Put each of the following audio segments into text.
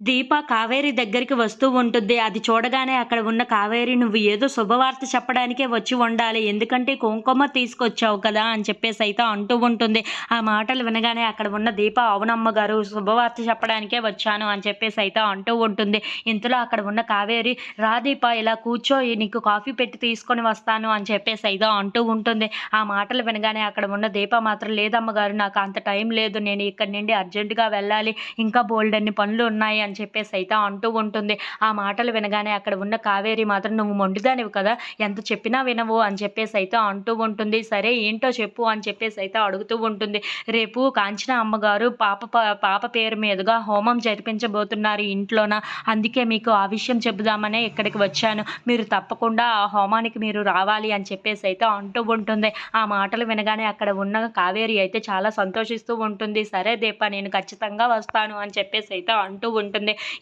దీప కావేరి దగ్గరికి వస్తూ ఉంటుంది. అది చూడగానే అక్కడ ఉన్న కావేరి నువ్వు ఏదో శుభవార్త చెప్పడానికే వచ్చి ఉండాలి. ఎందుకంటే కుంకుమ తీసుకొచ్చావు కదా అని చెప్పేసి అయితే అంటూ ఉంటుంది. ఆ మాటలు వినగానే అక్కడ ఉన్న దీప అవునమ్మ గారు శుభవార్త చెప్పడానికే వచ్చాను అని చెప్పేసి అయితే అంటూ ఉంటుంది. ఇంతలో అక్కడ ఉన్న కావేరి రా దీప ఇలా కూర్చో. నీకు కాఫీ పెట్టి తీసుకొని వస్తాను అని చెప్పేసి అయితే అంటూ ఉంటుంది. ఆ మాటలు వినగానే అక్కడ ఉన్న దీప మాత్రం లేదమ్మ గారు నాకు అంత టైం లేదు. నేను ఇక్కడి నుండి అర్జెంటుగా వెళ్ళాలి. ఇంకా బోల్డ్ అన్ని పనులు ఉన్నాయి అని చెప్పేసి అయితే అంటూ ఉంటుంది. ఆ మాటలు వినగానే అక్కడ ఉన్న కావేరి మాత్రం నువ్వు మొండిదానివి కదా ఎంత చెప్పినా వినవు అని చెప్పేసి అయితే అంటూ ఉంటుంది. సరే ఏంటో చెప్పు అని చెప్పేసి అయితే అడుగుతూ ఉంటుంది. రేపు కాంచన అమ్మగారు పాప పాప పేరు మీదుగా హోమం జరిపించబోతున్నారు ఇంట్లోన. అందుకే మీకు ఆ విషయం చెబుదామనే ఇక్కడికి వచ్చాను. మీరు తప్పకుండా ఆ హోమానికి మీరు రావాలి అని చెప్పేసి అయితే అంటూ ఉంటుంది. ఆ మాటలు వినగానే అక్కడ ఉన్న కావేరి అయితే చాలా సంతోషిస్తూ ఉంటుంది. సరే దీప నేను ఖచ్చితంగా వస్తాను అని చెప్పేసి అయితే అంటూ ఉంటుంది.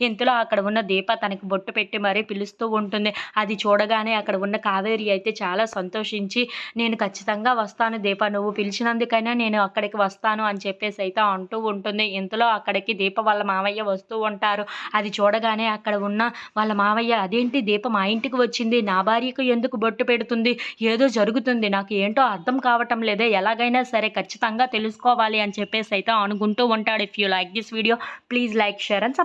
ఇంతలో అక్కడ ఉన్న దీప తనకి బొట్టు పెట్టి మరీ పిలుస్తూ ఉంటుంది. అది చూడగానే అక్కడ ఉన్న కావేరి అయితే చాలా సంతోషించి నేను ఖచ్చితంగా వస్తాను దీప నువ్వు పిలిచినందుకైనా నేను అక్కడికి వస్తాను అని చెప్పేసి అయితే అంటూ ఉంటుంది. ఇంతలో అక్కడికి దీప వాళ్ళ మావయ్య వస్తూ ఉంటారు. అది చూడగానే అక్కడ ఉన్న వాళ్ళ మావయ్య అదేంటి దీప మా ఇంటికి వచ్చింది? నా భార్యకు ఎందుకు బొట్టు పెడుతుంది? ఏదో జరుగుతుంది. నాకు ఏంటో అర్థం కావటం లేదే. ఎలాగైనా సరే ఖచ్చితంగా తెలుసుకోవాలి అని చెప్పేసి అయితే అనుకుంటూ ఉంటాడు. If you like this video please like share and